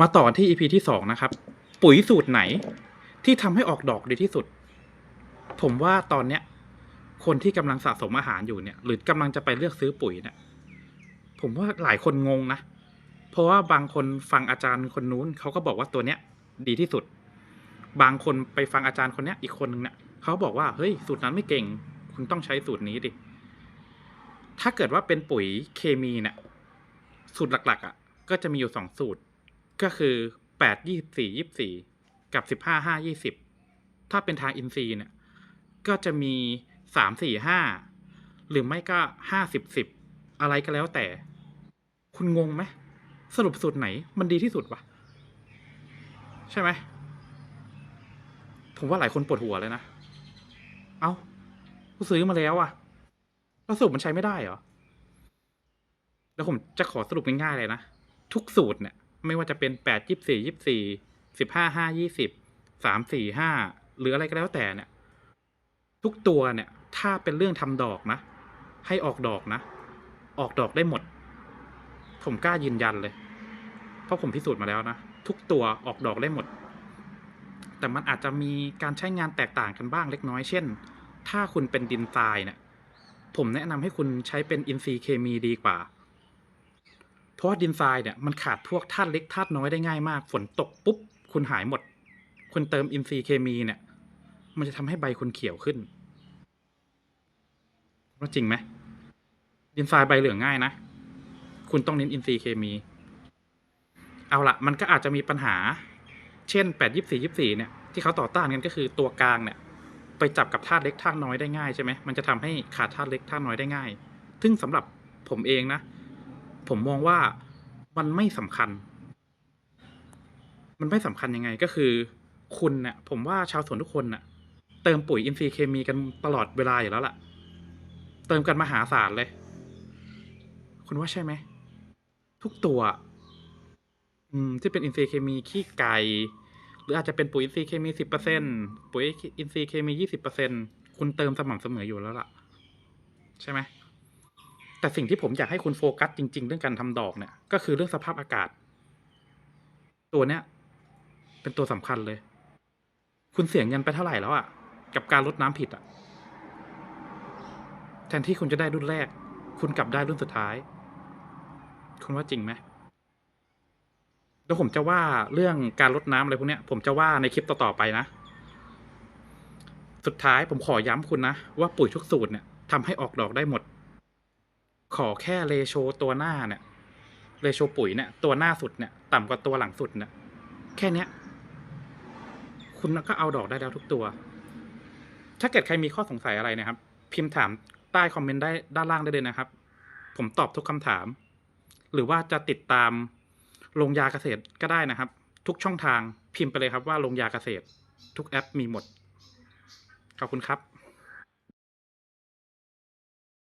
มาต่อที่ EP ที่สองนะครับ ปุ๋ยสูตรไหนที่ทำให้ออกดอกดีที่สุด ผมว่าตอนเนี้ย คนที่กำลังสะสมอาหารอยู่เนี่ย หรือกำลังจะไปเลือกซื้อปุ๋ยเนี่ย ผมว่าหลายคนงงนะ เพราะว่าบางคนฟังอาจารย์คนนู้นเขาก็บอกว่าตัวเนี้ย ดีที่สุด บางคนไปฟังอาจารย์คนเนี้ย อีกคนนึงเนี่ยเขาบอกว่าเฮ้ยสูตรนั้นไม่เก่ง คุณต้องใช้สูตรนี้ดิถ้าเกิดว่าเป็นปุ๋ยเคมีเนี่ยสูตรหลัก ๆอะ ก็จะมีอยู่สองสูตร ก็คือแปดยี่สี่ยี่สี่กับสิบห้าห้ายี่สิบถ้าเป็นทางอินทรีเนี่ย ก็จะมีสามสี่ห้าหรือไม่ก็ห้าสิบสิบอะไรก็แล้วแต่ คุณงงไหมสรุปสูตรไหน มันดีที่สุดวะใช่ไหมผมว่าหลายคนปวดหัวเลยนะ เอ้ากูซื้อมาแล้วอะแล้วสรุปมันใช้ไม่ได้เหรอ แล้วผมจะขอสรุปง่ายๆเลยนะ ทุกสูตรเนี่ย ไม่ว่าจะเป็นแปดยี่สี่ยี่สี่สิบห้าห้ายี่สิบสามสี่ห้าหรืออะไรก็แล้วแต่เนี่ย ทุกตัวเนี่ย ถ้าเป็นเรื่องทำดอกนะ ให้ออกดอกนะ ออกดอกได้หมด ผมกล้ายืนยันเลย เพราะผมพิสูจน์มาแล้วนะ ทุกตัวออกดอกได้หมด แต่มันอาจจะมีการใช้งานแตกต่างกันบ้างเล็กน้อยเช่น ถ้าคุณเป็นดินทรายเนี่ย ผมแนะนำให้คุณใช้เป็นอินทรีย์เคมีดีกว่า เพราะว่าดินทรายเนี่ยมันขาดพวกธาตุเล็กธาตุน้อยได้ง่ายมาก ฝนตกปุ๊บคุณหายหมด คุณเติมอินทรีย์เคมีเนี่ย มันจะทำให้ใบคุณเขียวขึ้นว่าจริงไหมดินทรายใบเหลืองง่ายนะ คุณต้องเน้นอินทรีย์เคมี เอาละมันก็อาจจะมีปัญหา เช่นแปดยี่สี่ยี่สี่เนี่ยที่เขาต่อต้านกันก็คือตัวกลางเนี่ย ไปจับกับธาตุเล็กธาตุน้อยได้ง่ายใช่ไหมมันจะทำให้ขาดธาตุเล็กธาตุน้อยได้ง่าย ซึ่งสำหรับผมเองนะ ผมมองว่ามันไม่สำคัญ มันไม่สำคัญยังไงก็คือ คุณเนะ่ยผมว่าชาวสวนทุกคนน่ะ เติมปุ๋ยอินทรีย์เคมีกันตลอดเวลาอยู่แล้วล่ะ เติมกันมหาศาลเลย คุณว่าใช่ไหม ทุกตัว อืม ที่เป็นอินทรีย์เคมีขี้ไก่หรืออาจจะเป็นปุ๋ยอินทรีย์เคมีสิบเปอร์เซ็นปุ๋ยอินทรีย์เคมียี่สิบเปอร์เซ็นคุณเติมสม่ำเสมออยู่แล้วล่ะ ใช่ไหม แต่สิ่งที่ผมอยากให้คุณโฟกัสจริง ๆ เรื่องการทำดอกเนี่ย ก็คือเรื่องสภาพอากาศ ตัวเนี้ย เป็นตัวสำคัญเลย คุณเสียเงินไปเท่าไหร่แล้วอะ่ะ กับการลดน้ำผิดอะ่ะ แทนที่คุณจะได้รุ่นแรก คุณกลับได้รุ่นสุดท้าย คุณว่าจริงไหมแล้วผมจะว่าเรื่องการลดน้ำอะไรพวกเนี้ยผมจะว่าในคลิปต่อๆไปนะ สุดท้ายผมขอย้ำคุณนะ ว่าปุ๋ยทุกสูตรเนี่ยทำให้ออกดอกได้หมด ขอแค่เรโชตัวหน้าเนี่ยเรโชปุ๋ยเนี่ยตัวหน้าสุดเนี่ยต่ำกว่าตัวหลังสุดเนี่ยแค่เนี้ย คุณก็เอาดอกได้แล้วทุกตัว ถ้าเกิดใครมีข้อสงสัยอะไรนะครับ พิมพ์ถามใต้คอมเมนต์ได้ด้านล่างได้เลยนะครับ ผมตอบทุกคำถาม หรือว่าจะติดตามลงยาเกษตรก็ได้นะครับ ทุกช่องทางพิมพ์ไปเลยครับว่าลงยาเกษตร ทุกแอปมีหมดขอบคุณครับ